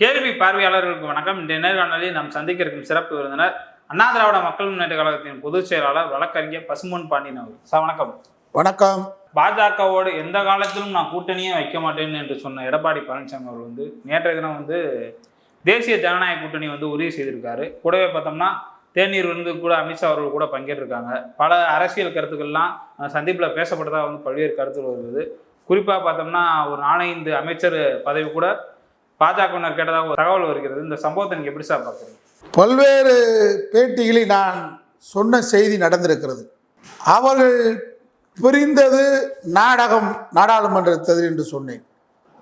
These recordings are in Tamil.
கேள்வி பார்வையாளர்களுக்கு வணக்கம். இந்த நேர்காணலில் நாம் சந்திக்க இருக்கும் சிறப்பு விருந்தினர் அண்ணா திராவிட மக்கள் முன்னேற்ற கழகத்தின் பொதுச் செயலாளர் வழக்கறிஞர் பசுமன் பாண்டியன் அவர்கள். சார் வணக்கம். வணக்கம். பாஜகவோடு எந்த காலத்திலும் நான் கூட்டணியே வைக்க மாட்டேன் என்று சொன்ன எடப்பாடி பழனிசாமி அவர்கள் வந்து நேற்றைய தினம் வந்து தேசிய ஜனநாயக கூட்டணி வந்து உறுதி செய்திருக்காரு. கூடவே பார்த்தோம்னா தேநீர் வந்து கூட அமித்ஷா அவர்கள் கூட பங்கேற்றிருக்காங்க. பல அரசியல் கருத்துக்கள்லாம் சந்திப்பில் பேசப்பட்டதா வந்து பல்வேறு கருத்துகள் வருது. குறிப்பாக பார்த்தோம்னா ஒரு நாலஞ்சு அமைச்சர் பதவி கூட பாஜகவினர் கேட்டதாக ஒரு தகவல் வருகிறது. இந்த சம்பவத்தை நீங்கள் எப்படி சார் பார்க்குறீங்க? பல்வேறு பேட்டிகளில் நான் சொன்ன செய்தி நடந்திருக்கிறது. அவர்கள் பிரிந்தது நாடகம் நாடாளுமன்றத்தில் என்று சொன்னேன்.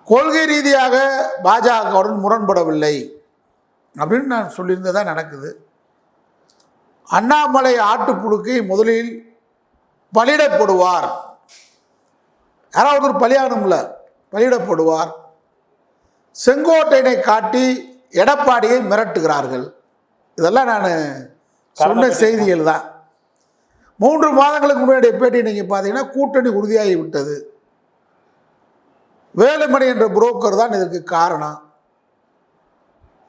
கொள்கை ரீதியாக பாஜகவுடன் முரண்படவில்லை அப்படின்னு நான் சொல்லியிருந்ததாக நடக்குது. அண்ணாமலை ஆட்டுப்புழுக்கை முதலில் பலியிடப்படுவார். யாராவது ஒரு பலியாகணும்ல பலியிடப்படுவார். செங்கோட்டையனை காட்டி எடப்பாடியை மிரட்டுகிறார்கள். இதெல்லாம் நான் சொன்ன செய்திகள் தான். மூன்று மாதங்களுக்கு முன்னாடி பேட்டி நீங்கள் பார்த்தீங்கன்னா கூட்டணி உறுதியாகி விட்டது. வேலுமணி என்ற புரோக்கர் தான் இதற்கு காரணம்.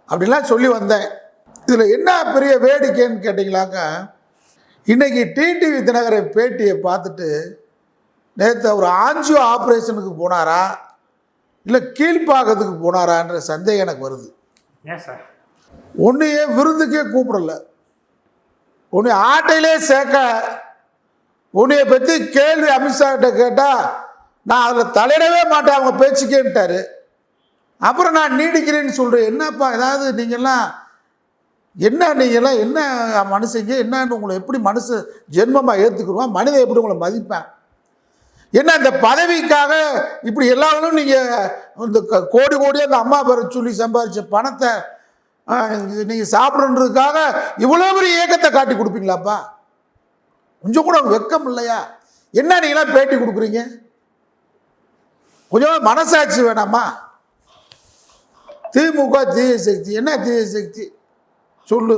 அப்படின்லாம் சொல்லி வந்தேன். இதில் என்ன பெரிய வேடிக்கைன்னு கேட்டிங்களாக்கா இன்னைக்கு டிடிவி தினகரை பேட்டியை பார்த்துட்டு நேற்று அவர் ஆஞ்சியோ ஆப்ரேஷனுக்கு போனாரா? இல்லை கீழ்ப்பாக்கத்துக்கு போனாரான்ற சந்தேகம் எனக்கு வருது. ஏன் சார்? ஒன்றையே விருந்துக்கே கூப்பிடல. உன்னை ஆட்டையிலே சேர்க்க உன்னைய பற்றி கேள்வி அமித்ஷாகிட்ட கேட்டால் நான் அதில் தலையிடவே மாட்டேன் அவங்க பேச்சுக்கேன்ட்டாரு. அப்புறம் நான் நீடிக்கிறேன்னு சொல்கிறேன் என்னப்பா ஏதாவது நீங்கள்லாம் என்ன நீங்கள்லாம் என்ன மனுஷங்க என்னன்னு உங்களை எப்படி மனுஷ ஜென்மமாக ஏற்றுக்குருவான் மனிதன் எப்படி உங்களை மதிப்பேன்? என்ன இந்த பதவிக்காக இப்படி எல்லாரும் நீங்கள் இந்த க- கோடி கோடியாக அந்த அம்மா பேரை சொல்லி சம்பாதிச்ச பணத்தை நீங்கள் சாப்பிட்றதுக்காக இவ்வளோ பெரிய இயக்கத்தை காட்டி கொடுப்பீங்களாப்பா? கொஞ்சம் கூட வெக்கம் இல்லையா? என்ன நீங்களாம் பேட்டி கொடுக்குறீங்க? கொஞ்சம் மனசாட்சி வேணாமா? திமுக தீய சக்தி. என்ன தீய சக்தி? சொல்லு.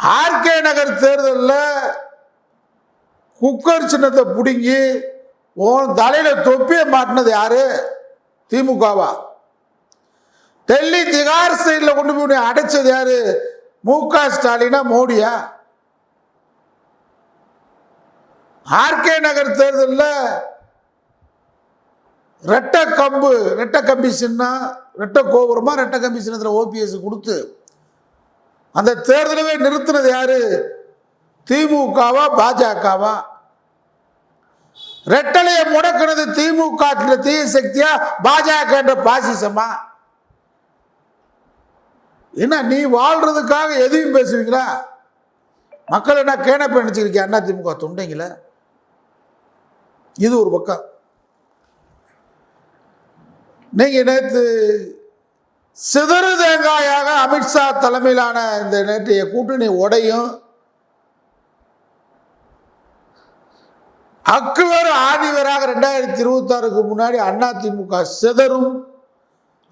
ஆர்கே நகர் தேர்தலில் குக்கர் சின்னத்தை பிடுங்கி உன் தலையில தொப்பியை மாட்டினது யாரு? திமுகவா? டெல்லி திகார் சைடில் கொண்டு போய் உன்னை அடைச்சது யாரு? மு க ஸ்டாலினா மோடியா? ஆர்கே நகர் தேர்தலில் ரெட்டை கம்பு ரெட்டை கம்பி சின்னா ரெட்டை கோபுரமா ரெட்டை கம்பி சின்னத்தில் ஓபிஎஸ் கொடுத்து அந்த தேர்தலவே நிறுத்தினது யாரு? திமுகவா பாஜகவா? ரெட்டலையை முடக்கினது திமுக தீய சக்தியா பாஜக என்ற பாசிசமா? என்ன நீ வாழ்றதுக்காக எதையும் பேசுவீங்களா? மக்கள் என்ன கேனப்ப நினைச்சிருக்கீங்க அண்ணா திமுக தொண்டைங்கள? இது ஒரு பக்கம். நீங்க நேற்று சிதறு தேங்காயாக அமித்ஷா தலைமையிலான இந்த நேற்றைய கூட்டணி உடையும் அக்குவர் ஆதிவராக ரெண்டாயிரத்தி இருபத்தாறுக்கு முன்னாடி அதிமுக சிதறும்.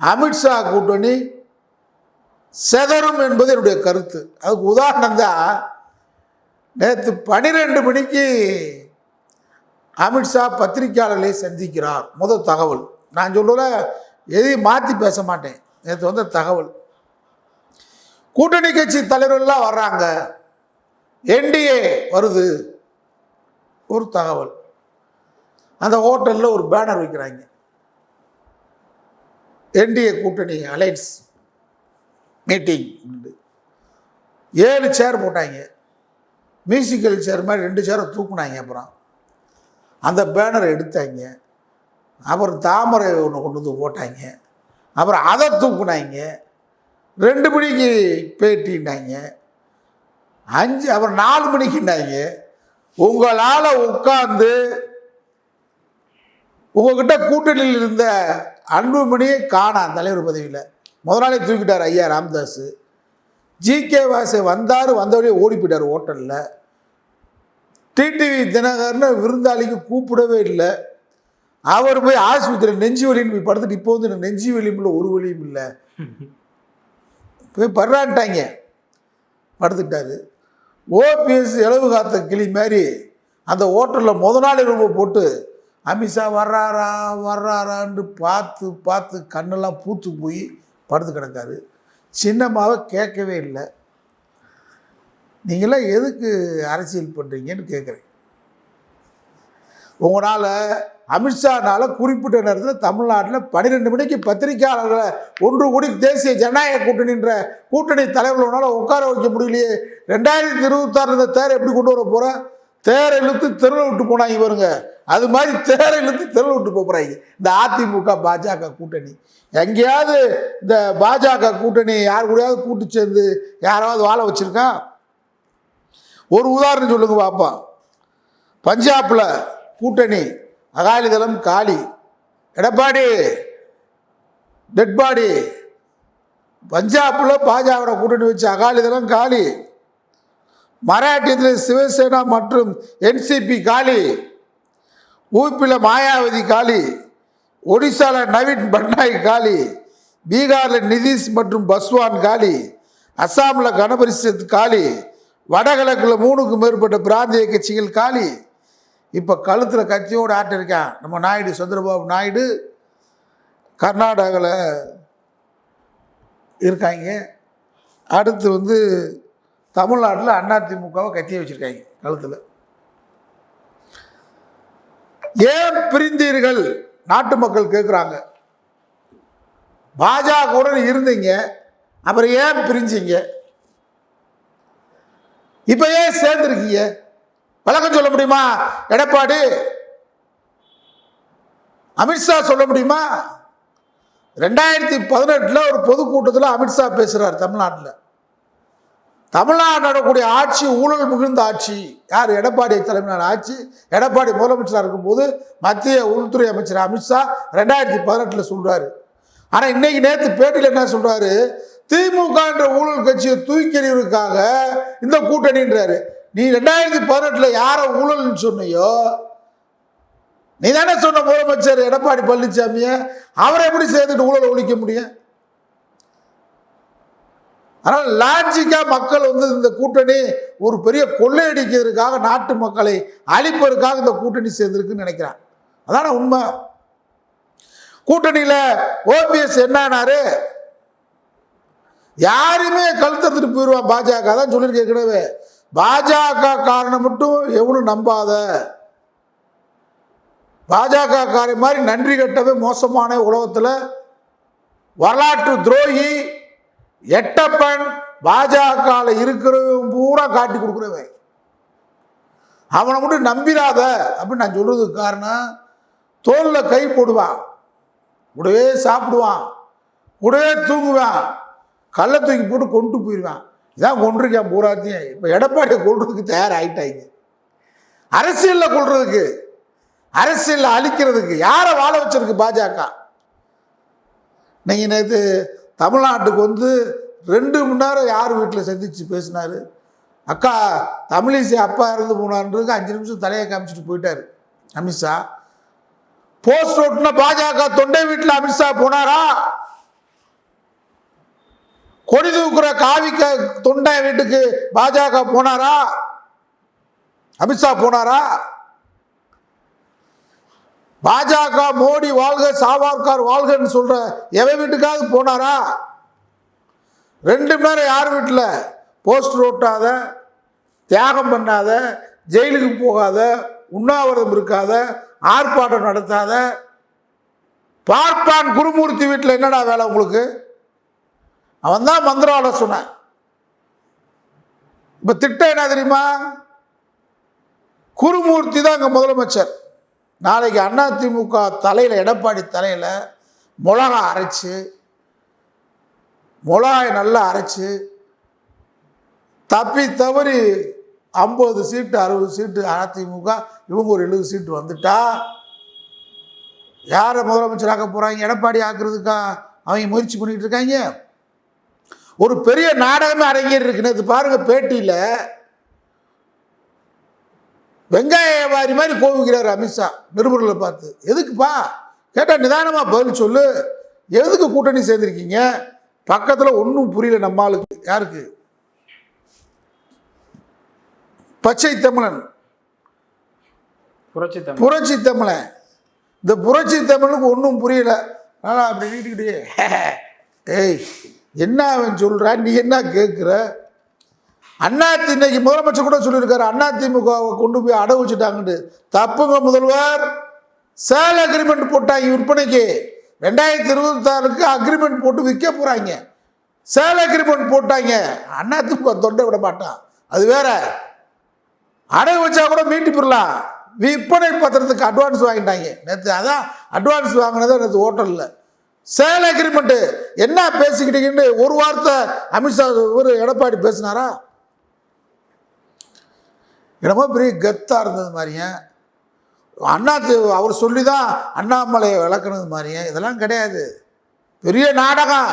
அமித்ஷா கூட்டணி சிதறும் என்பது என்னுடைய கருத்து. அதுக்கு உதாரணம் தான் நேற்று பனிரெண்டு மணிக்கு அமித்ஷா பத்திரிகையாளர்களை சந்திக்கிறார். முதல் தகவல். நான் சொல்லுற எதையும் மாற்றி பேச மாட்டேன். நேற்று வந்த தகவல். கூட்டணி கட்சி தலைவர்கள்லாம் வர்றாங்க. என்டிஏ வருது. ஒரு தகவல். அந்த ஹோட்டலில் ஒரு பேனர் வைக்கிறாங்க. என்டிஏ கூட்டணி அலைன்ஸ் மீட்டிங் ஏழு சேர் போட்டாங்க. மியூசிக்கல் சேர் மாதிரி ரெண்டு சேரை தூக்குனாங்க அப்புறம். அந்த பேனரை எடுத்தாங்க. அப்புறம் தாமரை ஒன்று கொண்டு வந்து போட்டாங்க. அப்புறம் அதை தூக்குனாங்க. ரெண்டு மணிக்கு பேட்டின்னாங்க. அஞ்சு அப்புறம் நாலு மணிக்குன்னாங்க. உங்களால் உட்கார்ந்து உங்ககிட்ட கூட்டணியில் இருந்த அன்புமணியை காணாம் தலைவர் பதவியில் முதலாளி தூக்கிட்டார் ஐயா ராமதாஸ் ஜிகே வாசை வந்தார் வந்தவழியே ஓடி போயிட்டார் ஹோட்டலில் டிடிவி தினகர்னு விருந்தாளிக்கு கூப்பிடவே இல்லை. அவர் போய் ஆஸ்பத்திரியில் நெஞ்சு வலின்னு போய் படுத்துட்டு இப்போ வந்து எனக்கு நெஞ்சு வலியும் இல்லை ஒரு வலியும் இல்லை. போய் படுறான்ட்டாங்க. படுத்துட்டாரு. ஓபிஎஸ் இளவு காத்த கிளி மாதிரி அந்த ஹோட்டலில் முத நாள் ரூபை போட்டு அமித்ஷா வர்றாரா வர்றாரான்னு பார்த்து பார்த்து கண்ணெல்லாம் பூத்து போய் படுத்து கிடக்காரு. சின்னம்மாவை கேட்கவே இல்லை. நீங்களாம் எதுக்கு அரசியல் பண்ணுறீங்கன்னு கேட்குறேன். உங்களால் அமித்ஷானால் குறிப்பிட்ட நேரத்தில் தமிழ்நாட்டில் பன்னிரெண்டு மணிக்கு பத்திரிக்கையாளர்களை ஒன்று கூடி தேசிய ஜனநாயக கூட்டணின்ற கூட்டணி தலைவர்களால் உட்கார வைக்க முடியலையே. ரெண்டாயிரத்தி இருபத்தாறு இந்த தேரை எப்படி கொண்டு வர போகிற தேரை இழுத்து தெருவில் விட்டு போனாங்க பாருங்க. அது மாதிரி தேரை இழுத்து தெருவில் விட்டு போகிறாங்க இந்த அதிமுக பாஜக கூட்டணி. எங்கேயாவது இந்த பாஜக கூட்டணி யார் கூடயாவது கூட்டு சேர்ந்து யாராவது வாழ வச்சுருக்கா? ஒரு உதாரணம் சொல்லுங்க பார்ப்போம் பஞ்சாபில் கூட்டணி அகாலிதளம் காலி. எடப்பாடி டெட் பாடி பஞ்சாப்ல பாஜக கூட்டணி வச்சு அகாலிதளம் காலி. மராட்டியத்தில் சிவசேனா மற்றும் என்சிபி காலி. ஊப்பில் மாயாவதி காலி. ஒடிசாவில் நவீன் பட்நாயக் காலி. பீகாரில் நிதிஷ் மற்றும் பஸ்வான் காலி. அஸ்ஸாமில் கணபரிஷத் காலி. வடகிழக்கில் மூணுக்கும் மேற்பட்ட பிராந்திய கட்சிகள் காலி. இப்போ கழுத்தில் கட்சியோடு ஆட்டிருக்கான் நம்ம நாயுடு சந்திரபாபு நாயுடு கர்நாடகாவில் இருக்காங்க. அடுத்து வந்து தமிழ்நாட்டில் அதிமுகவை கத்திய வச்சுருக்காங்க கழுத்தில். ஏன் பிரிந்தீர்கள்? நாட்டு மக்கள் கேட்குறாங்க பாஜகவுடன் இருந்தீங்க அப்புறம் ஏன் பிரிஞ்சீங்க? இப்போ ஏன் சேர்ந்துருக்கீங்க? விளக்கம் சொல்ல முடியுமா? எடப்பாடி அமித்ஷா சொல்ல முடியுமா? ரெண்டாயிரத்தி பதினெட்டில் ஒரு பொதுக்கூட்டத்தில் அமித்ஷா பேசுகிறார் தமிழ்நாட்டில். தமிழ்நாடு நடக்கக்கூடிய ஆட்சி ஊழல் மிகுந்த ஆட்சி. யார்? எடப்பாடி தலைமையிலான ஆட்சி. எடப்பாடி முதலமைச்சராக இருக்கும்போது மத்திய உள்துறை அமைச்சர் அமித்ஷா ரெண்டாயிரத்தி பதினெட்டில் சொல்கிறாரு ஆனால் இன்னைக்கு நேற்று பேட்டியில் என்ன சொல்கிறாரு திமுக என்ற ஊழல் கட்சியை தூக்கி எறிவதற்காக இந்த கூட்டணின்றாரு. நீ ரெண்டாயிரத்தி பதினெட்டில் யாரை ஊழல்னு சொன்னையோ நீ தானே சொன்ன முதலமைச்சர் எடப்பாடி பழனிசாமியை அவரை எப்படி சேர்த்துட்டு ஊழலை ஒழிக்க முடியும்? ஆனால் லாஜிக்கா மக்கள் வந்து இந்த கூட்டணி ஒரு பெரிய கொள்ளையடிக்கிறதுக்காக நாட்டு மக்களை அழிப்பதற்காக இந்த கூட்டணி சேர்ந்துருக்குன்னு நினைக்கிறான். அதான உண்மை? கூட்டணியில் ஓபிஎஸ் என்னானாரு? யாருமே கழுத்தறுத்துட்டு போயிடுவான் பாஜக தான் சொல்லியிருக்க ஏற்கனவே. பாஜக காரணம் மட்டும் எவனும் நம்பாத. பாஜக காரை மாதிரி நன்றி கட்டவே மோசமான உலகத்தில் வரலாற்று துரோகி எட்டப்பன் பாஜக இருக்கிறவன் பூரா காட்டி கொடுக்குறவன். அவனை மட்டும் நம்பிடாத அப்படின்னு நான் சொல்றதுக்கு காரணம் தோலில் கை போடுவான். கூடவே சாப்பிடுவான். கூடவே தூங்குவான். கல்லை தூக்கி போட்டு கொண்டு போயிடுவான் இதான் கொண்டிருக்கேன் பூராத்தையும். இப்போ எடப்பாடியை கொள்றதுக்கு தயாராகிட்டாங்க அரசியலில் கொள்றதுக்கு அரசியலில் அழிக்கிறதுக்கு யாரை வாழ வச்சிருக்கு பாஜக? நீங்கள் நேற்று தமிழ்நாட்டுக்கு வந்து ரெண்டு மணி நேரம் யார் வீட்டில் சந்தித்து பேசினார்? அக்கா தமிழிசை அப்பா இறந்து போனான்றதுக்கு அஞ்சு நிமிஷம் தலையை காமிச்சிட்டு போயிட்டார். அமித்ஷா. போஸ்ட் ஓட்டுனா பாஜக தொண்டை வீட்டில் அமித்ஷா போனாரா? கொடி தூக்குற காவிக்க தொண்டை வீட்டுக்கு பாஜக போனாரா? அமித்ஷா போனாரா? பாஜக மோடி வாழ்க சாவார்கார் வாழ்கன்னு சொல்ற எவன் வீட்டுக்காவது போனாரா? ரெண்டு மணி நேரம் யார் வீட்டில்? போஸ்டர் ஓட்டாத தியாகம் பண்ணாத ஜெயிலுக்கு போகாத உண்ணாவிரதம் இருக்காத ஆர்ப்பாட்டம் நடத்தாத பார்ப்பான் குருமூர்த்தி வீட்டில் என்னடா வேலை உங்களுக்கு? அவன் தான் மந்திர ஆலோசனை இப்போ திட்டம் என்ன தெரியுமா? குருமூர்த்தி தான் அங்கே முதலமைச்சர். நாளைக்கு அதிமுக தலையில் எடப்பாடி தலையில் மிளகா அரைச்சு மிளகாய் நல்லா அரைச்சு தப்பி தவறி ஐம்பது சீட்டு அறுபது சீட்டு அதிமுக இவங்க ஒரு எழுபது சீட்டு வந்துட்டா? யாரை முதலமைச்சராக்க போகிறாங்க எடப்பாடி ஆக்குறதுக்கா? அவங்க முயற்சி பண்ணிகிட்டு இருக்காங்க? ஒரு பெரிய நாடகமே அரங்கேறி இருக்கு நேற்று பாருங்க பேட்டியில். வெங்காய வியாபாரி மாதிரி கோவிக்கிறார் அமித்ஷா நிருபர்களை பார்த்து. எதுக்குப்பா? கேட்டால் நிதானமாக பதில் சொல்லு. எதுக்கு கூட்டணி சேர்ந்துருக்கீங்க? பக்கத்தில் ஒன்றும் புரியல நம்ம ஆளுக்கு. யாருக்கு? பச்சை தமிழன். புரட்சி தமிழ் புரட்சி தமிழன். இந்த புரட்சி தமிழுக்கு ஒன்றும் புரியல. ஆனால் அப்படி நீட்டுக்கிட்டே. ஏய் என்ன அவன் சொல்கிறான் நீ என்ன கேட்குற அண்ணா இன்னைக்கு முதலமைச்சர் கூட சொல்லியிருக்காரு. அண்ணா திமுகவை கொண்டு போய் அடை வச்சுட்டாங்கன்னு தப்புங்க முதல்வர். சேல் அக்ரிமெண்ட் போட்டாங்க விற்பனைக்கு. ரெண்டாயிரத்தி இருபத்தாறுக்கு அக்ரிமெண்ட் போட்டு விற்க போகிறாங்க சேல் அக்ரிமெண்ட் போட்டாங்க. அண்ணா திமுக தொண்டை விட மாட்டான். அது வேற. அடகு வச்சா கூட மீட்டு போடலாம். விற்பனை பத்திரத்துக்கு அட்வான்ஸ் வாங்கிட்டாங்க. நேற்று அதான் அட்வான்ஸ் வாங்கினது நேற்று ஹோட்டலில் சேல் அக்ரிமெண்ட்டு என்ன பேசிக்கிட்டீங்கன்னு ஒரு வார்த்தை அமித்ஷா ஒரு எடப்பாடி பேசினாரா? என்னமோ பெரிய கெத்தாக இருந்தது மாதிரியே அண்ணா தி- அவர் சொல்லி தான் அண்ணாமலையை விளக்குனது மாதிரியே இதெல்லாம் கிடையாது. பெரிய நாடகம்.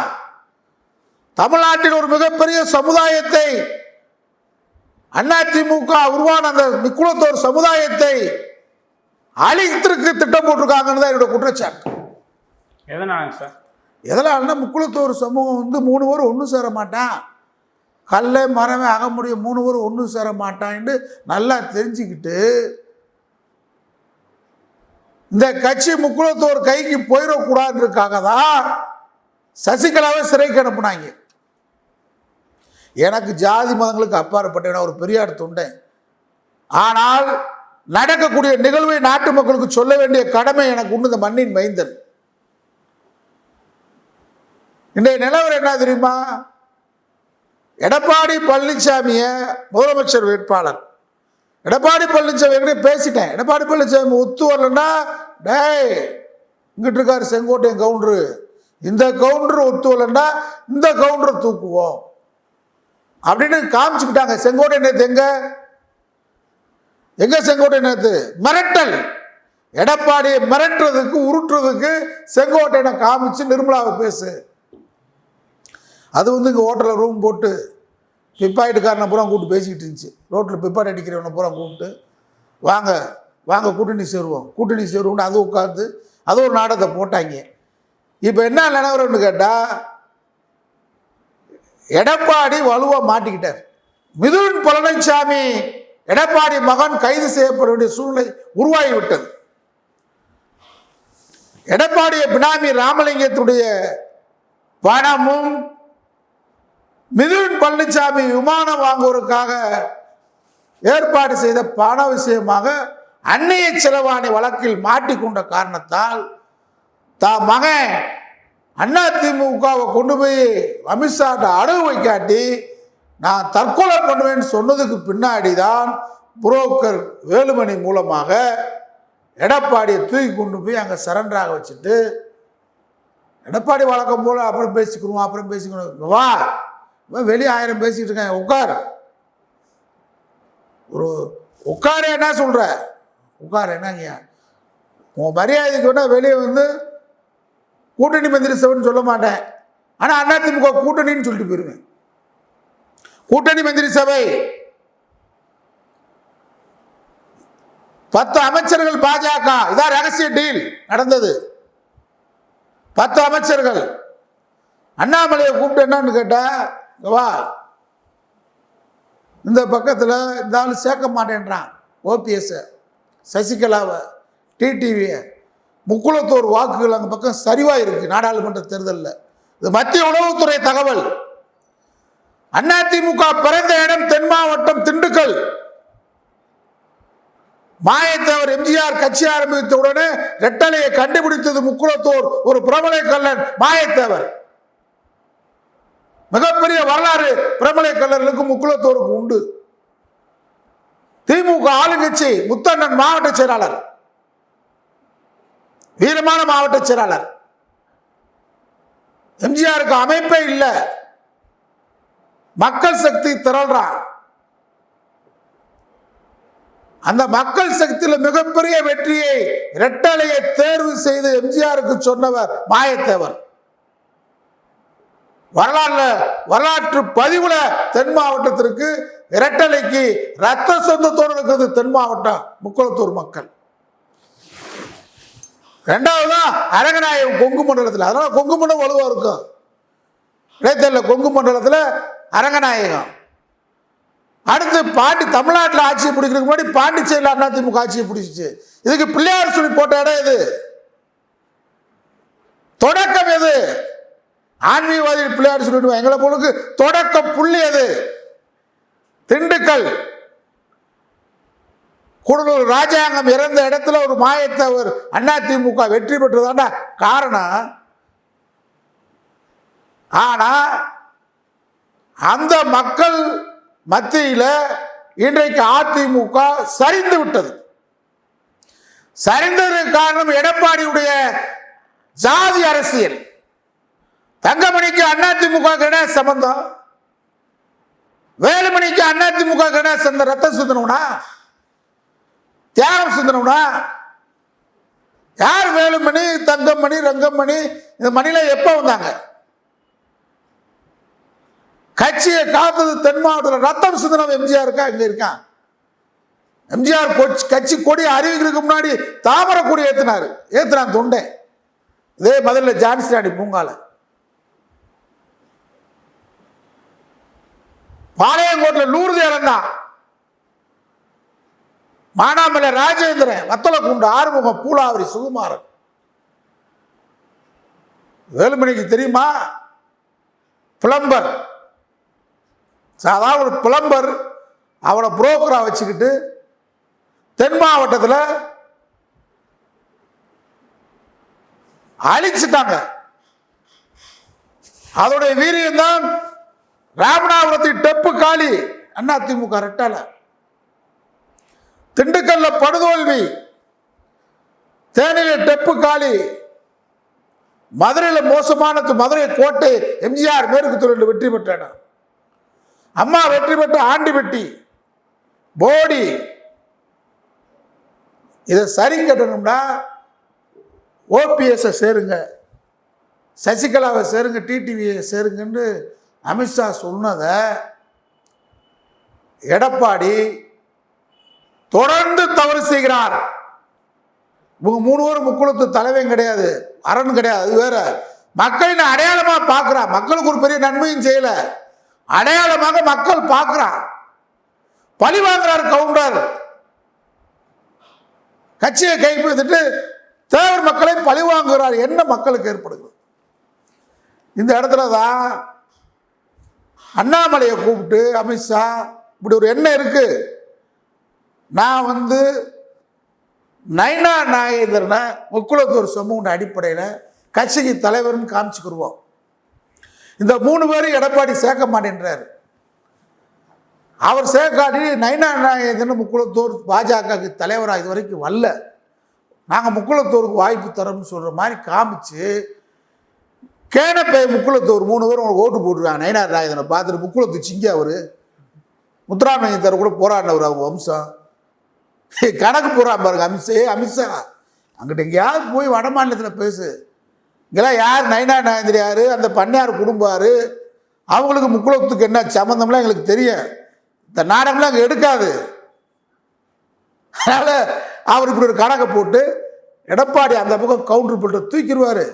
தமிழ்நாட்டில் ஒரு மிகப்பெரிய சமுதாயத்தை அதிமுக உருவான அந்த நிக்குளத்தோர் சமுதாயத்தை அழித்திற்கு திட்டம் போட்டிருக்காங்கன்னு தான் என்னோட குற்றச்சாட்டு. எதனாலங்க சார்? எதனாலன்னா முக்குளத்தோர் சமூகம் வந்து மூணு பேரும் ஒன்றும் சேர மாட்டான். கல்ல மரமே ஆக முடியும் மூணு பேரும் ஒன்றும் சேர மாட்டான்ட்டு நல்லா தெரிஞ்சுக்கிட்டு இந்த கட்சி முக்குளத்தோர் கைக்கு போயிடக்கூடாதுக்காக தான் சசிகலாவை சிறைக்கு அனுப்புனாங்க. எனக்கு ஜாதி மதங்களுக்கு அப்பாற்பட்ட ஒரு பெரியார் தொண்டேன் ஆனால் நடக்கக்கூடிய நிகழ்வை நாட்டு மக்களுக்கு சொல்ல வேண்டிய கடமை எனக்கு உண்டு இந்த மண்ணின் மைந்தன். இன்றைய நிலவரம் என்ன தெரியுமா? எடப்பாடி பழனிசாமியை முதலமைச்சர் வேட்பாளர். எடப்பாடி பழனிசாமி என்கிட்ட பேசிட்டேன். எடப்பாடி பழனிசாமி ஒத்து வரலன்னா டேய் இங்கிட்டு இருக்காரு செங்கோட்டையன் கவுண்டரு. இந்த கவுண்டர் ஒத்து வரலன்னா இந்த கவுண்டரை தூக்குவோம். அப்படின்னு காமிச்சுக்கிட்டாங்க. செங்கோட்டை நேத்து எங்க? எங்க செங்கோட்டை நேத்து? மிரட்டல். எடப்பாடியை மிரட்டுறதுக்கு உருட்டுறதுக்கு செங்கோட்டையனை காமிச்சு நிர்மலாவை பேசு. அது வந்து இங்கே ஹோட்டலில் ரூம் போட்டு பிப்பாயிட்டுக்காரனை பூரா கூப்பிட்டு பேசிக்கிட்டு இருந்துச்சு. ரோட்டில் பிப்பாட் அடிக்கிறவனை பூரா கூப்பிட்டு வாங்க வாங்க கூட்டணி சேருவோம். கூட்டணி சேருவோம்னு அது உட்காந்து அது ஒரு நாடகத்தை போட்டாங்க. இப்போ என்ன நிலவரம்னு கேட்டால் எடப்பாடி வலுவாக மாட்டிக்கிட்டார். மிதுன் பழனிசாமி எடப்பாடி மகன் கைது செய்யப்பட வேண்டிய சூழ்நிலை உருவாகிவிட்டது. எடப்பாடிய பினாமி ராமலிங்கத்துடைய பணமும் மிதுன் பழனிசாமி விமானம் வாங்குவதற்காக ஏற்பாடு செய்த பண விஷயமாக அன்னைய செலவாணி வழக்கில் மாட்டிக்கொண்ட காரணத்தால் தா மகன் அண்ணா திமுகவை கொண்டு போய் அமித்ஷாட்ட அடகு வைக்காட்டி நான் தற்கொலை பண்ணுவேன்னு சொன்னதுக்கு பின்னாடி தான் புரோக்கர் வேலுமணி மூலமாக எடப்பாடியை தூக்கி கொண்டு போய் அங்கே சரண்டராக வச்சுட்டு எடப்பாடி வழக்கம் போல் அப்புறம் பேசிக்கணும் அப்புறம் பேசிக்கணும் வா. வெளியே ஆயிரம் பேசிகிட்டு இருக்கேன். உட்கார். ஒரு உட்கார என்ன சொல்கிற உட்கார என்னங்கய்யா உன் மரியாதைக்கு வேணால் வெளியே வந்து கூட்டணி மந்திரி சபைன்னு சொல்ல மாட்டேன். ஆனால் அதிமுக கூட்டணின்னு சொல்லிட்டு போயிருவேன். கூட்டணி மந்திரி சபை. பத்து அமைச்சர்கள் பாஜக. இதான் ரகசிய டீல் நடந்தது. பத்து அமைச்சர்கள். அண்ணாமலையை கூப்பிட்டு என்னன்னு கேட்டால் வா. இந்த பக்கத்தில் இந்த ஆள் சேர்க்க மாட்டேன்றான். ஓபிஎஸ்ஸை சசிகலாவை டிடிவியை. முக்குளத்தோர் வாக்குகள் அங்கே பக்கம் சரிவாக இருக்குது நாடாளுமன்ற தேர்தலில். இது மத்திய உணவுத்துறை தகவல். அதிமுக பிறந்த இடம் தென் மாவட்டம் திண்டுக்கல். மாயத்தேவர் எம்ஜிஆர் கட்சி ஆரம்பித்த உடனே ரெட்டலையை கண்டுபிடித்தது முக்குளத்தோர் ஒரு பிரபல கல்லன் மாயத்தேவர். மிகப்பெரிய வரலாறு பிரமலை கல்லர்களுக்கும் முக்குலத்தோருக்கும் உண்டு. திமுக ஆளுங்கட்சி முத்தண்ணன் மாவட்ட செயலாளர். வீரமான மாவட்ட செயலாளர். எம்ஜிஆருக்கு அமைப்பே இல்லை. மக்கள் சக்தி திரள்றான். அந்த மக்கள் சக்தியில் மிகப்பெரிய வெற்றியை இரட்டலையை தேர்வு செய்து எம்ஜிஆருக்கு சொன்னவர் மாயத்தேவர். வரலாறுல வரலாற்று பதிவுல தென் மாவட்டத்திற்கு இரட்டலைக்கு ரத்த சொந்தத்தோடு இருக்கிறது தென் மாவட்டம் முக்குளத்தூர் மக்கள். ரெண்டாவதுதான் அரங்கநாயகம் கொங்கு மண்டலத்தில். அதனால கொங்கு மண்டலம் வலுவாக இருக்கும். இடைத்தேர்தலில் கொங்கு மண்டலத்தில் அரங்கநாயகம். அடுத்து பாண்டி தமிழ்நாட்டில் ஆட்சியை பிடிக்கிறதுக்கு முன்னாடி பாண்டிச்சேரியில் அதிமுக ஆட்சியை பிடிச்சிச்சு. இதுக்கு பிள்ளையார் சொல்லி போட்ட இடம் எது? தொடக்கம் எது? ஆன்மீகவாதி பிள்ளையார் சொல்லிட்டு எங்களை பொழுது தொடக்க புள்ளி அது. திண்டுக்கல். கூடலூர் ராஜாங்கம் இறந்த இடத்துல ஒரு மாயத்தை ஒரு அதிமுக வெற்றி பெற்றதாண்டா காரணம். ஆனா அந்த மக்கள் மத்தியில் இன்றைக்கு அதிமுக சரிந்து விட்டது. சரிந்ததற்கு காரணம் எடப்பாடியுடைய ஜாதி அரசியல். தங்கமணிக்கு அதிமுக என்ன சம்பந்தம். வேலுமணிக்கு அதிமுக என்ன சந்த ரத்தம் சிந்தனவுனா தியாகம் சிந்தனவுனா யார் வேலுமணி தங்கமணி ரங்கமணி? இந்த மணில எப்ப வந்தாங்க? கட்சியை காத்தது தென் மாவட்டத்தில் ரத்தம் சிந்தனம் எம்ஜிஆர் இருக்கா? இங்க இருக்கான் எம்ஜிஆர் கட்சி கொடி அறிவிக்கிறதுக்கு முன்னாடி தாமரை கொடி ஏத்தினாரு ஏத்தினான் தொண்டை. இதே மதுரையில் ஜான்சி ராணி பூங்கால. பாளையங்கோட்டில் நூறு இறந்தான் மானாமலை ராஜேந்திரன் வத்தலக்குண்டு ஆறுமுகம் பூலாவரி சுகுமாரன். வேலுமணிக்கு தெரியுமா? பிளம்பர். சாதாரண ஒரு பிளம்பர். அவனை புரோக்கராக வச்சுக்கிட்டு தென் மாவட்டத்தில் அழிச்சிட்டாங்க. அதோடைய வீரியம் தான் ராமநாதபுரத்தை டெப்பு காலி அண்ணா திமுக ரெட்டால. திண்டுக்கல்ல படுதோல்வி தேனியில டெப்பு காலி மதுரையில் மோசமான மதுரை கோட்டை எம்ஜிஆர் மேற்கு துறையில் வெற்றி பெற்றான அம்மா வெற்றி பெற்ற ஆண்டிபட்டி போடி. இதை சரி கட்டணும்னா ஓபிஎஸ்ஸை சேருங்க சசிகலாவை சேருங்க டிடிவியை சேருங்கன்னு அமித்ஷா சொன்னதை எடப்பாடி தொடர்ந்து தவறு செய்கிறார். இவங்க மூணு பேரும் முக்குளத்து தலைவன் கிடையாது அரண் கிடையாது அது வேற. மக்களின் அடையாளமாக பார்க்குறா. மக்களுக்கு ஒரு பெரிய நன்மையும் செய்யலை. அடையாளமாக மக்கள் பார்க்குறா. பழி வாங்குறார் கவுண்டர். கட்சியை கைப்பற்றிட்டு தேவர் மக்களை பழி வாங்குகிறார். என்ன மக்களுக்கு ஏற்படுகிறது? இந்த இடத்துல தான் அண்ணாமலையை கூப்பிட்டு அமித்ஷா இப்படி ஒரு எண்ணம் இருக்கு. நான் வந்து நைனா நாகேந்திரனை முக்குளத்தூர் சமூக அடிப்படையில் கட்சிக்கு தலைவர்னு காமிச்சுக்கிடுவோம் இந்த மூணு பேரும் எடப்பாடி சேர்க்க மாட்டேன்றார். அவர் சேர்க்காட்டி நைனா நாகேந்திரன் முக்குளத்தூர் பாஜகவுக்கு தலைவராக இது வரைக்கும் வரல. நாங்கள் முக்குளத்தூருக்கு வாய்ப்பு தரோம்னு சொல்கிற மாதிரி காமிச்சு கேனப்பை ஒரு மூணு பேரும் உனக்கு ஓட்டு போட்டுருக்காங்க. நயனார் நாயகனை பார்த்துட்டு முக்குளத்து சிங்க அவர். முத்துராமலிங்கத்தர் கூட போராடினவர் அவங்க வம்சம் கணக்கு போகிறான் பாருங்க அமித்ஷா அமித்ஷா அங்கிட்ட எங்கேயாவது போய் வட மாநிலத்தில் பேசு. இங்கெல்லாம் யார் நயனா நாயந்திரியார்? அந்த பண்ணையார் குடும்பம் அவங்களுக்கு முக்குளத்துக்கு என்ன சம்மந்தம்லாம் எங்களுக்கு தெரியும். இந்த நாடகம்லாம் அங்கே எடுக்காது. அதனால் அவர் இப்படி ஒரு கணக்கை போட்டு எடப்பாடி அந்த பக்கம் கவுண்டர் போட்டு தூக்கிடுவார்.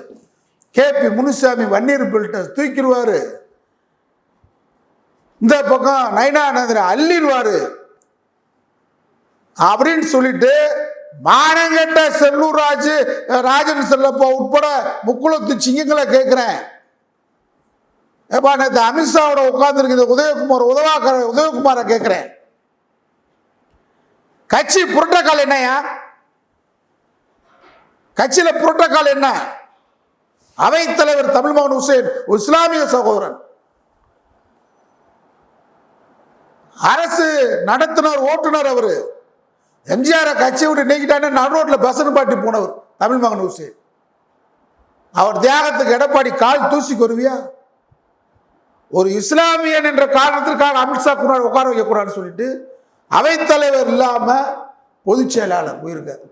கேபி முனுசாமி வன்னீர் பில்ட்டை தூக்கிடுவாரு. இந்த பக்கம் நயனானந்தர் அள்ளிடுவார். அப்படின்னு சொல்லிட்டு மானங்கட்ட செல்லூர் ராஜு ராஜன் செல்லப்பா உட்பட முக்குளத்து சிங்கங்களை கேட்குறேன். ஏப்பா நேற்று அமித்ஷாவோட உட்கார்ந்துருக்கு இந்த உதயகுமார் உதவாக்கர உதயகுமாரை கேட்குறேன். கட்சி புரோட்டோக்கால் என்னையா கட்சியில் புரோட்டோக்கால் என்ன? அவைத்தலைவர் தமிழ்மோகன் ஹுசேன் ஒரு இஸ்லாமிய சகோதரன். அரசு நடத்துனர் ஓட்டுநர் அவரு. எம்ஜிஆரை கட்சி விட்டு நீக்கிட்டானே நடு ரோட்ல பஸ் பாட்டி போனவர் தமிழ்மகன் ஹுசேன் அவர் தியாகத்துக்கு எடப்பாடி கால் தூசி கொருவியா? ஒரு இஸ்லாமியன் என்ற காரணத்திற்காக அமித்ஷா கூட உட்கார வைக்கக்கூடாதுன்னு சொல்லிட்டு அவைத்தலைவர் இல்லாம பொதுச் செயலாளர் போயிருக்காரு.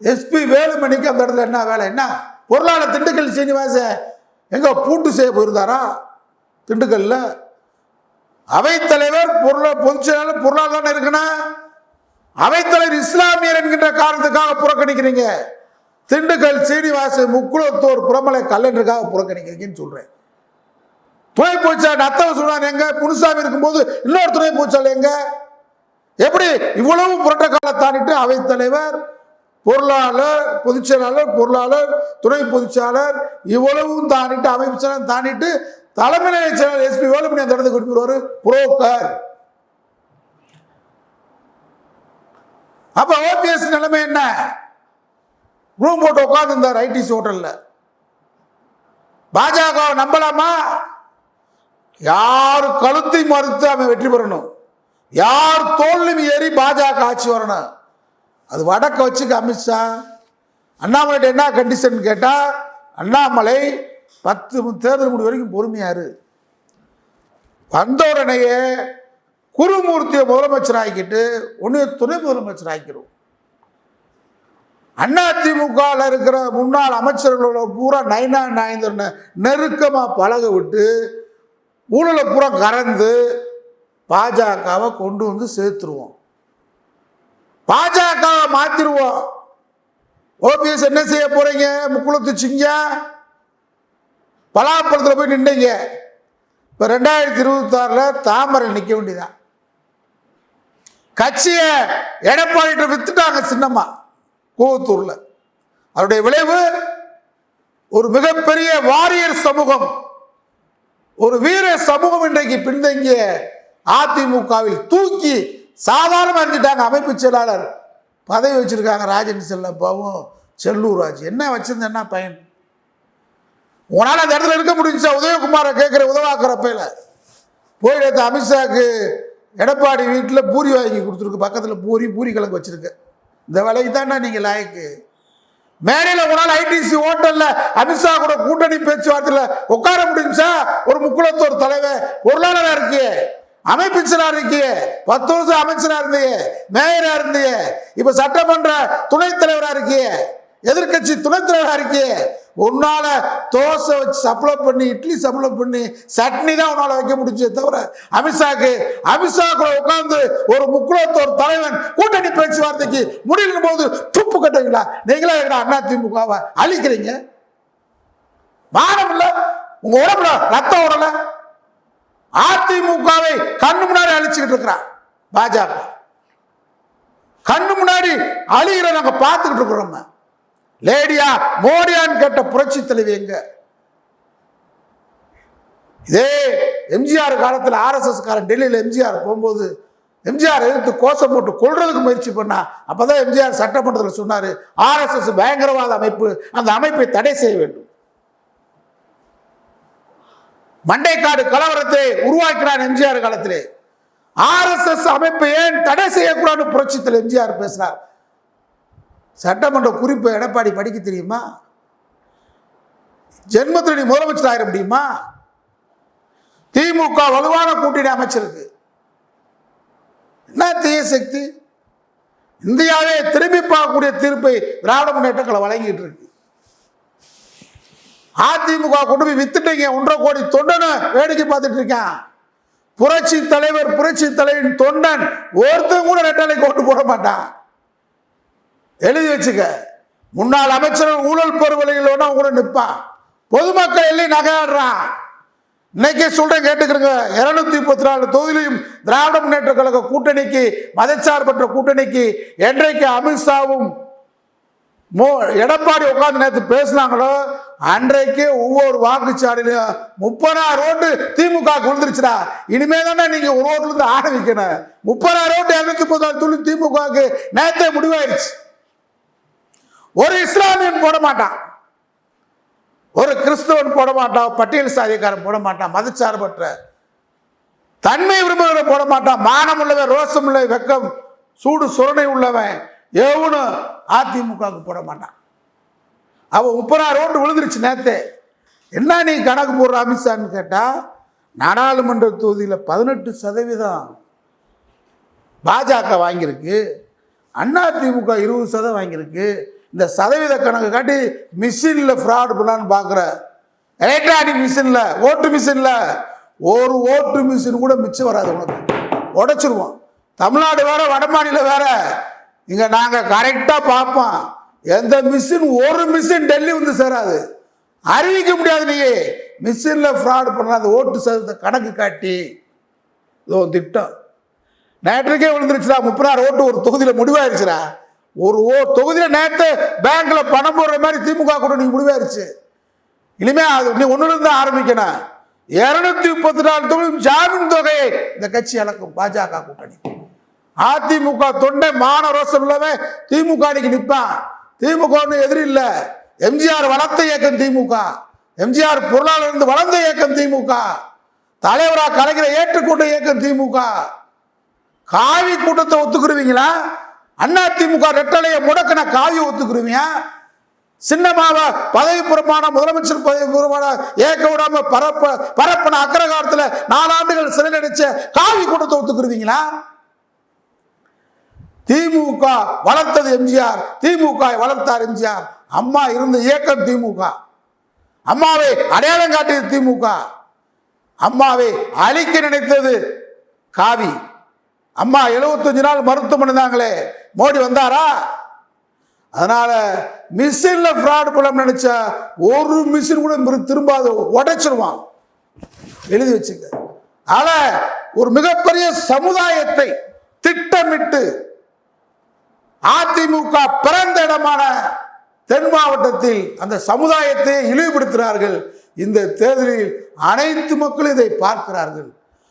எஸ்பி வேலுமணிக்கு அந்த இடத்துல என்ன வேலை என்ன? பொருளாளர் திண்டுக்கல் சீனிவாச எங்க பூட்டு செய்ய போயிருந்தாரா? திண்டுக்கல்ல. அவைத்தலைவர் பொருள பொதுச் செயலாளர் பொருளாளர் இருக்கணும் அவைத்தலைவர் இஸ்லாமியர் என்கின்ற காரணத்துக்காக புறக்கணிக்கிறீங்க. திண்டுக்கல் சீனிவாச முக்குளத்தோர் புறமலை கல்லன்றுக்காக புறக்கணிக்கிறீங்கன்னு சொல்றேன். துணை பூச்சா நத்தவ சொல்றான் எங்க? முனுசாமி இருக்கும்போது இன்னொரு துணை போச்சால் எங்க? எப்படி இவ்வளவு புரோட்டோகாலை தாண்டிட்டு அவைத்தலைவர் பொருளாளர் பொதுச்செயலாளர் பொருளாளர் துணை பொதுச்செயலாளர் இவ்வளவும் தாண்டிட்டு அமைச்சரம் தாண்டிட்டு தலைமை நிலைய செயலாளர் எஸ்பி வேலுமணி அந்த இடத்துக்கு கூட்டி புரோக்கர். அப்ப ஓபிஎஸ் நிலைமை என்ன? ரூம் போட்டு உட்காந்துருந்தார் ஐடிசி ஹோட்டல்ல. பாஜக நம்பலாமா? யார் கழுத்தை மறுத்து அவன் வெற்றி பெறணும்? யார் தோல்வி ஏறி பாஜக ஆட்சி வரணும்? அது வடக்க வச்சுக்க அமித்ஷா. அண்ணாமலை என்ன கண்டிஷன் கேட்டால் அண்ணாமலை பத்து தேர்தல் முடிவு வரைக்கும் பொறுமையாரு. வந்த உடனேயே குருமூர்த்தியை முதலமைச்சர் ஆக்கிட்டு ஒன்று துணை முதலமைச்சர் அண்ணா அதிமுகவில் இருக்கிற முன்னாள் அமைச்சர்களோட பூரா நைனா நாயந்தர் நெருக்கமாக பழக விட்டு ஊழலை பூரா கறந்து பாஜகவை கொண்டு வந்து சேர்த்துருவோம். பாஜக மாத்திருவோம். ஓபிஎஸ் என்ன செய்ய போறீங்க? முக்குளத்து சிங்க. பலாப்பழத்தில் போய் நின்றீங்க இப்போ ரெண்டாயிரத்தி இருபத்தாறில் தாமரை நிற்க வேண்டியதான் கட்சியை எடப்பாடிட்ட வித்துட்டாங்க சின்னம்மா கூவத்தூர்ல. அதனுடைய விளைவு ஒரு மிகப்பெரிய வாரியர் சமூகம். ஒரு வீர சமூகம் இன்றைக்கு பின்தங்கிய அதிமுகவில் தூக்கி சாதாரணமாக இருந்துட்டாங்க அமைப்பு செயலாளர். பதவி வச்சுருக்காங்க ராஜன் செல்லப்பாவும் செல்லூர் ராஜ். என்ன வச்சிருந்த என்ன பயன்? உன்னால் அந்த இடத்துல இருக்க முடிஞ்சா உதயகுமாரை கேட்குற உதவாக்குறப்பையில் போய் நேற்று அமித்ஷாக்கு எடப்பாடி வீட்டில் பூரி வாங்கி கொடுத்துருக்கு. பக்கத்தில் பூரி பூரி கிழங்கு வச்சுருக்கு. இந்த வேலைக்கு தானே நீங்கள் லாய்க்கு. மேடையில் உங்களால் ஐடிசி ஹோட்டலில் அமித்ஷா கூட கூட்டணி பேச்சுவார்த்தையில் உட்கார முடிஞ்சா ஒரு முக்குளத்தோர் தலைவர் பொருளாளராக இருக்கியே. அமைப்பிச்சரா இருக்கிய பத்து வருஷம் அமைச்சரா இருந்தீங்க மேயரா இருந்தீங்க இப்போ சட்டமன்ற துணைத் தலைவரா இருக்கிய எதிர்க்கட்சி துணைத் தலைவரா இருக்கிய உன்னால தோசை வச்சு சப்ளை பண்ணி இட்லி சப்ளை பண்ணி சட்னி தான் உன்னால வைக்க முடிஞ்சே தவிர அமித்ஷாக்கு அமித்ஷா கூட உட்கார்ந்து ஒரு முக்குளத்தோர் தலைவன் கூட்டணி பேச்சுவார்த்தைக்கு முடியும் போது துப்பு கட்டுவீங்களா? நீங்களே எங்கடா அண்ணா திமுகவை அழிக்கிறீங்க? மானம் இல்லை. உங்க உடம்புல ரத்தம் உடலை அதிமுகவை கண்ணு முன்னாடி அழிச்சுக்கிட்டு இருக்கிறான் பாஜக. கண்ணு முன்னாடி அழிகிற நாங்க பார்த்துக்கிட்டு இருக்கிறோம். லேடியா மோடியான்னு கேட்ட புரட்சி தலைவி எங்க? இதே எம்ஜிஆர் காலத்தில் ஆர்எஸ்எஸ் காரன் டெல்லியில் எம்ஜிஆர் போகும்போது எம்ஜிஆர் எதிர்த்து கோஷம் போட்டு கொல்றதுக்கு முயற்சி பண்ணா அப்பதான் எம்ஜிஆர் சட்டமன்றத்தில் சொன்னார் ஆர்எஸ்எஸ் பயங்கரவாத அமைப்பு அந்த அமைப்பை தடை செய்ய வேண்டும். மண்டைக்காடு கலவரத்தை உருவாக்கினார் எம்ஜிஆர் காலத்திலே. ஆர்எஸ்எஸ் அமைப்பை ஏன் தடை செய்யக்கூடாதுன்னு புரட்சித்தில் எம்ஜிஆர் பேசினார். சட்டமன்ற குறிப்பு எடப்பாடி படிக்க தெரியுமா? ஜென்மத்தில் நீ முதலமைச்சர் ஆயிட முடியுமா? திமுக வலுவான கூட்டணி அமைச்சிருக்கு. என்ன தீய சக்தி? இந்தியாவே திரும்பி பார்க்கக்கூடிய தீர்ப்பை திராவிட முன்னேற்றங்களை வழங்கிட்டு இருக்கு. அதிமுக கொண்டு போய் வித்துட்டீங்க. ஒன்றரை கோடி தொண்டனை வேடிக்கை பார்த்துட்டு இருக்கேன். புரட்சி தலைவர் புரட்சி தலைவன் தொண்டன் ஒருத்தன் கூட ரெட்டலை கொண்டு போட மாட்டான். எழுதி வச்சுக்க. முன்னாள் அமைச்சர் ஊழல் பருவலையில் வேணா கூட நிற்பான் பொதுமக்கள் எல்லாம் நகையாடுறான். இன்னைக்கே சொல்றேன் கேட்டுக்கிறங்க இருநூத்தி முப்பத்தி நாலு தொகுதியிலும் திராவிட முன்னேற்ற கழக கூட்டணிக்கு மதச்சார்பற்ற கூட்டணிக்கு என்றைக்கு அமித்ஷாவும் மோ எடப்பாடி உட்காந்து நேற்று பேசினாங்களோ அன்றைக்கே ஒவ்வொரு வாக்குச்சாலையிலும் முப்பதாயிரம் ரோட்டு திமுக விழுந்துருச்சுடா. இனிமே தானே நீங்க ஒரு ரோட்ல இருந்து ஆரம்பிக்கணும் முப்பதாயிரம் ரோட்டு இரநூத்தி முப்பதாயிரம் துள்ளி திமுகவுக்கு நேற்றே முடிவாயிருச்சு. ஒரு இஸ்லாமியன் போட மாட்டான். ஒரு கிறிஸ்தவன் போட மாட்டான் பட்டியல் சாதிக்காரன் போட மாட்டான் மதச்சார்பற்ற. தன்மை விரும்புகிறவன் போட மாட்டான். மானம் உள்ளவன் ரோசம் உள்ள வெக்கம் சூடு சுரணை உள்ளவன். எவனும் அதிமுகவுக்கு போட மாட்டான். அவன் முப்பதாயிரம் ரோட்டு விழுந்துருச்சு நேத்தே. என்ன நீ கணக்கு போடுற அமித்ஷான்னு கேட்டால் நாடாளுமன்ற தொகுதியில் பதினெட்டு சதவீதம் பாஜக வாங்கியிருக்கு. அண்ணா அதிமுக இருபது சதவீதம் வாங்கியிருக்கு. இந்த சதவீத கணக்கு காட்டி மிஷினில் ஃப்ராட் பண்ணலான்னு பார்க்குற எலக்ட்ரானிக் மிஷினில் ஓட்டு மிஷினில். ஒரு ஓட்டு மிஷின் கூட மிச்சம் வராது உனக்கு. உடச்சிருவோம். தமிழ்நாடு வேற வடமாநிலம் வேற. இங்கே நாங்கள் கரெக்டாக பார்ப்போம். எந்த மிஷின் ஒரு மிஷின் டெல்லி வந்து சேராது. அறிவிக்க முடியாது நீ மிஷினில் ஃப்ராட் பண்ணலாம். அந்த ஓட்டு சதவீத கணக்கு காட்டி. இதோ திட்டம். நேற்றுக்கே விழுந்துருச்சுடா. முப்பதாயிரம் ஓட்டு ஒரு தொகுதியில் முடிவாயிருச்சுடா. ஒரு ஓ தொகுதியில் நேற்று பேங்க்கில் பணம் போடுற மாதிரி திமுக கூட்டணி முடிவாயிருச்சு. இனிமே அது நீ ஒன்றுலேருந்து ஆரம்பிக்கணும். இரநூத்தி முப்பத்தி நாலு தொகுதி ஜாமீன் தொகையை இந்த கட்சி இழக்கும். பாஜக கூட்டணி. அதிமுக தொண்டை மான உள்ளவன் திமுக அன்னைக்கு நிற்பான் திமுக ஒன்றும் எதிரி இல்லை. எம்ஜிஆர் வளர்த்த இயக்கம் திமுக. எம்ஜிஆர் பொருளாளர் இருந்து வளர்ந்த இயக்கம் திமுக. தலைவராக கலைஞரை ஏற்றுக்கொண்ட இயக்கம் திமுக. காவி கூட்டத்தை ஒத்துக்குருவீங்களா? அண்ணா திமுக ரெட்டலையை முடக்கின காவி ஒத்துக்குருவியா சின்னமாவ பதவி பிரமாணம் முதலமைச்சர் பதவி பிரமாணம் ஏக்க விடாம பரப்ப பரப்பின அக்கரகாரத்தில் நாலாண்டுகள் சிறையில் அடிச்ச காவி கூட்டத்தை ஒத்துக்குருவீங்களா? திமுக வளர்த்தது எம்ஜிஆர். திமுக வளர்த்தார் எம்ஜிஆர். அம்மா இருந்த இயக்கம் திமுக. அம்மாவை அடையாளம் காட்டியது திமுக. அம்மாவை அழிக்க நினைத்தது காவி. அம்மா 75 நாள் மருத்துவம் இருந்தாங்களே. மோடி வந்தாரா? அதனால மிஷின்ல ஃப்ராட் பண்ண நினைச்ச ஒரு மிஷின் கூட திரும்பாது உடைச்சிருவான். எழுதி வச்சுங்க. ஆனா ஒரு மிகப்பெரிய சமுதாயத்தை திட்டமிட்டு அதிமுக பிறந்த இடமான தென் மாவட்டத்தில் அந்த சமுதாயத்தை இழிவுபடுத்துகிறார்கள். இந்த தேர்தலில் அனைத்து மக்களும் இதை பார்க்கிறார்கள்.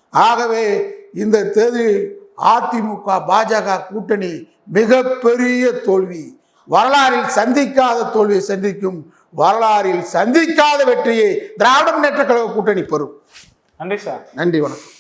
ஆகவே இந்த தேர்தலில் அதிமுக பாஜக கூட்டணி மிகப்பெரிய தோல்வி. வரலாறில் சந்திக்காத தோல்வியை சந்திக்கும் வரலாறில் சந்திக்காத வெற்றியை திராவிட முன்னேற்ற கழக கூட்டணி பெறும். நன்றி சார். நன்றி வணக்கம்.